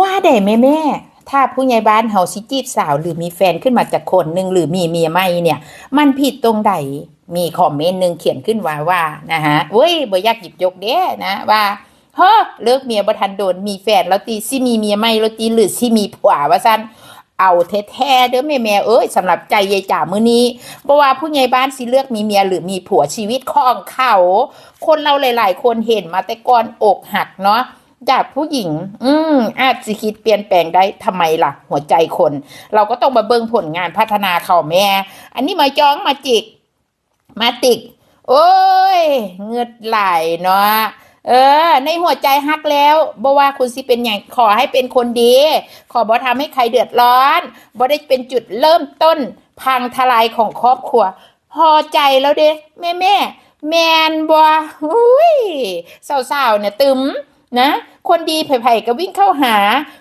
ว่าได้แม่แม่ถ้าผู้ใหญ่บ้านเฮาสิจีบสาว หรือมีแฟนขึ้นมาจากคนหนึ่งหรือมีเมียใหม่เนี่ย มันผิดตรงใดมีคอมเมนต์หนึ่งเขียนขึ้นว่าว่านะฮะเว้ยบ่อยากหยิบยกเด้นะว่าเฮ้อเลิกเมียบ่ทันโดนมีแฟนแล้วตีสิมีเมียใหม่แล้วตีหรือสิมีผัวว่าซั่นเอาแท้ๆเด้อแม่แม่เอ้ยสำหรับใจยายจ๋ามื้อนี้บ่ว่าผู้ใหญ่บ้านสิเลือกมีเมียหรือมีผัวชีวิตของเขา คนเราหลาย ๆ คนเห็นมาแต่ก่อนอกหักเนาะ จากผู้หญิง อืมอาจสิคิดเปลี่ยนแปลงได้ทำไมล่ะ หัวใจคน เราก็ต้องมาเบิ่งผลงานพัฒนาเขาแม่ อันนี้มาจ้องมาจิก มาติก โอ้ย เงือดไหลเนาะเออ ในหัวใจฮักแล้วบ่ว่าคุณสิเป็นอย่างขอให้เป็นคนดี ขอบ่ทำให้ใครเดือดร้อนบ่ได้เป็นจุดเริ่มต้น พังทลายของครอบครัว พอใจแล้วเด้แม่แม่แมนบ่อุ้ยสาวๆเนี่ยตึม นะ คนดีไผ่ๆก็วิ่งเข้าหา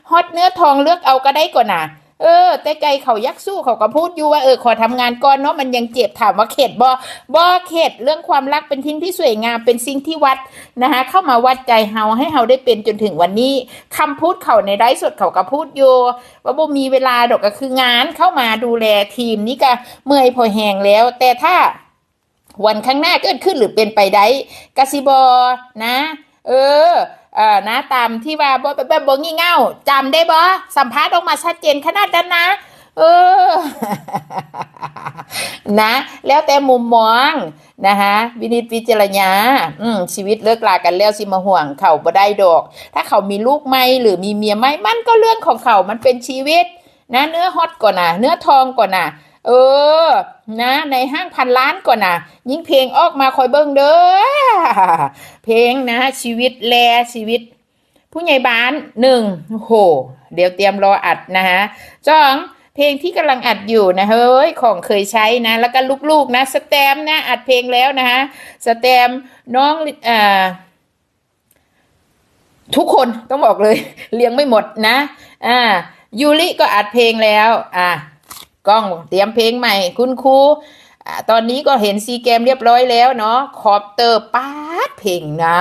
ฮอตเนื้อทองเลือกเอาก็ได้ก่อนนะเออ แต่ไกลเขายักสู้เขาก็พูดอยู่ว่าเออขอทำงานก่อนเนาะมันยังเจ็บถามว่าเข็ดบ่บ่เข็ดเรื่องความรักเป็นทิ้งที่สวยงามเป็นสิ่งที่วัดนะคะเข้ามาวัดใจเฮาให้เฮาได้เป็นจนถึงวันนี้คำพูดเขาในไร้สดเขาก็พูดอยู่ว่าบ่มีเวลาดอกก็คืองานเข้ามาดูแลทีมนี่ก็เมื่อยพอแหงแล้ว แต่ถ้าวันข้างหน้าเกิดขึ้นหรือเป็นไปได้กสิบอนะ เออ เออนะตามที่ว่าบ่แบบบ่งี่เง่าจำได้บ่สัมภาษณ์ออกมาชัดเจนขนาดนั้นนะเออ นะ แล้วแต่มุมมองนะคะวินิจวิจารณาอืมชีวิตเลิกลากันแล้วสิมาห่วงเขาบ่ได้ดอก ถ้าเขามีลูกไหมหรือมีเมียไหมมันก็เรื่องของเขามันเป็นชีวิต นะ เนื้อฮอตก่อนนะเนื้อทองก่อนนะ เออ นะ ในห้างพันล้านก่อนนะยิ่งเพลงออกมาคอยเบิ่งเด้อเพลงนะ ชีวิตแลชีวิต ผู้ใหญ่บ้านหนึ่งโห เดี๋ยวเตรียมรออัดนะฮะสองเพลงที่กำลังอัดอยู่นะเฮ้ยของเคยใช้นะ แล้วก็ลูกๆนะ สแตมนะ อัดเพลงแล้วนะฮะสแตมน้องอ่าทุกคนต้องบอกเลย เลี้ยงไม่หมดนะ อ่ายูริก็อัดเพลงแล้ว อะ กล้องเตรียมเพลงใหม่ คุณครูตอนนี้ก็เห็นซีเกมเรียบร้อยแล้วเนาะขอบเตอร์ปาดเพลงนะ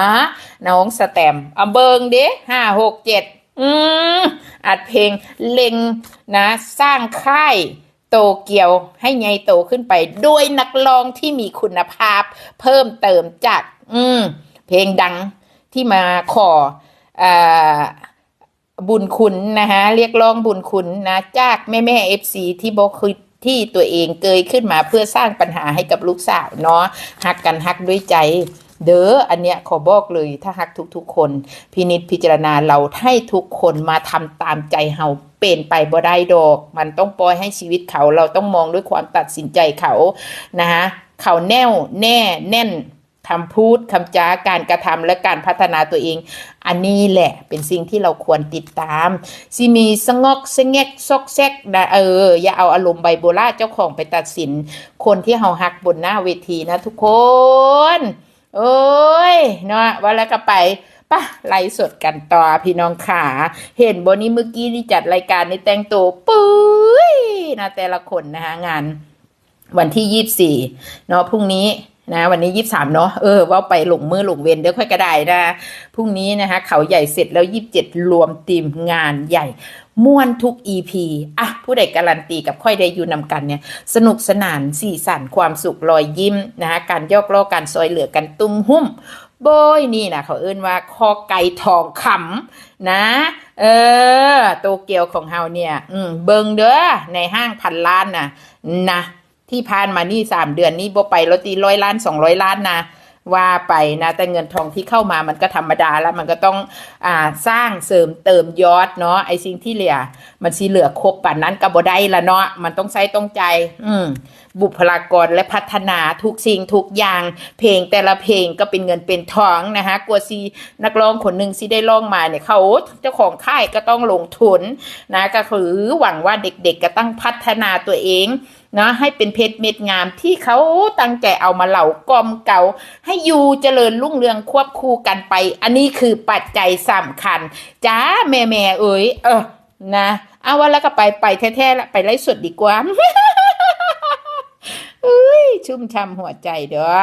น้องสแตมป์เอาเบิงเด้ห้าหกเจ็ดอืมอัดเพลงเล็งนะ สร้างค่ายโตเกียวให้ใหญ่โตขึ้นไป ด้วยนักร้องที่มีคุณภาพ เพิ่มเติมจาก อืม เพลงดังที่มาขออ่า บุญคุณนะคะเรียกร้องบุญคุณนะจากแม่แม่เอฟซีที่บอกคือที่ตัวเองเกยขึ้นมาเพื่อสร้างปัญหาให้กับลูกสาวเนาะฮักกันฮักด้วยใจเด้ออันเนี้ยขอบอกเลยถ้าฮักทุกๆ คนพินิจพิจารณาเราให้ทุกคนมาทำตามใจเฮาเป็นไปบ่ได้ดอก มันต้องปล่อยให้ชีวิตเขาเราต้องมองด้วยความตัดสินใจเขานะคะเขาแน่วแน่แน่น คำพูดคำจาการกระทำและการพัฒนาตัวเอง อันนี้แหละเป็นสิ่งที่เราควรติดตามสิมีสงอกสงแงกซอกแซกนะเออ อย่าเอาอารมณ์ไบโพล่าเจ้าของไปตัดสิน คนที่เฮาฮักบนหน้าเวทีนะทุกคน โอ้ยเนาะว่าแล้วก็ไปปะไล่สดกันต่อพี่น้องขา เห็นบนนี้เมื่อกี้ที่จัดรายการในแต่งตัวปุ้ยนะแต่ละคนนะคะงาน วันที่ยี่สี่เนาะพรุ่งนี้ นะวันนี้ยี่สามเนาะเออว่าไปหลงมือหลงเวนเดี๋ยวค่อยกระไดนะพรุ่งนี้นะคะ เขาใหญ่เสร็จแล้วยี่สิบเจ็ดรวมทีมงานใหญ่ม่วนทุก EP อะ ผู้ใดการันตีกับค่อยได้อยู่นำกันเนี่ย สนุกสนานสีสันความสุขรอยยิ้มนะคะการยอกล้อการซอยเหลือกันตุ้มหุ้มโบยนี่นะเขาเอื้นว่าคอไก่ทองคำนะ เออ โตเกียวของเฮาเนี่ย อืมเบิงเด้อในห้างพันล้านนะนะ ที่ผ่านมานี่สามเดือนนี้บ่ไปแล้วตีร้อยล้านสองร้อยล้านนะว่าไปนะแต่เงินทองที่เข้ามามันก็ธรรมดาแล้วมันก็ต้องอ่าสร้างเสริมเติมยอดเนาะไอ้สิ่งที่เหลือ มันสีเหลือครบป่านนั้นก็บ่ได้ละเนาะมันต้องใช้ต้องใจ อืม บุคลากรและพัฒนาทุกสิ่งทุกอย่าง เพลงแต่ละเพลงก็เป็นเงินเป็นทองนะคะกลัวซีนักร้องคนหนึ่งซีได้ร้องมาเนี่ยเขาเจ้าของค่ายก็ต้องลงทุนนะก็คือหวังว่าเด็กๆก็ต้องพัฒนาตัวเองนะให้เป็นเพชรเม็ดงามที่เขาตั้งใจเอามาเหล่ากลอมเก่า ให้อยู่เจริญรุ่งเรืองควบคู่กันไป อันนี้คือปัจจัยสำคัญจ้าแม่แม่เอ๋ยเออนะ เอาว่าแล้วก็ไปไปแท้ๆละไปไล่สดดีกว่า ชุ่มช่ำหัวใจเด้อ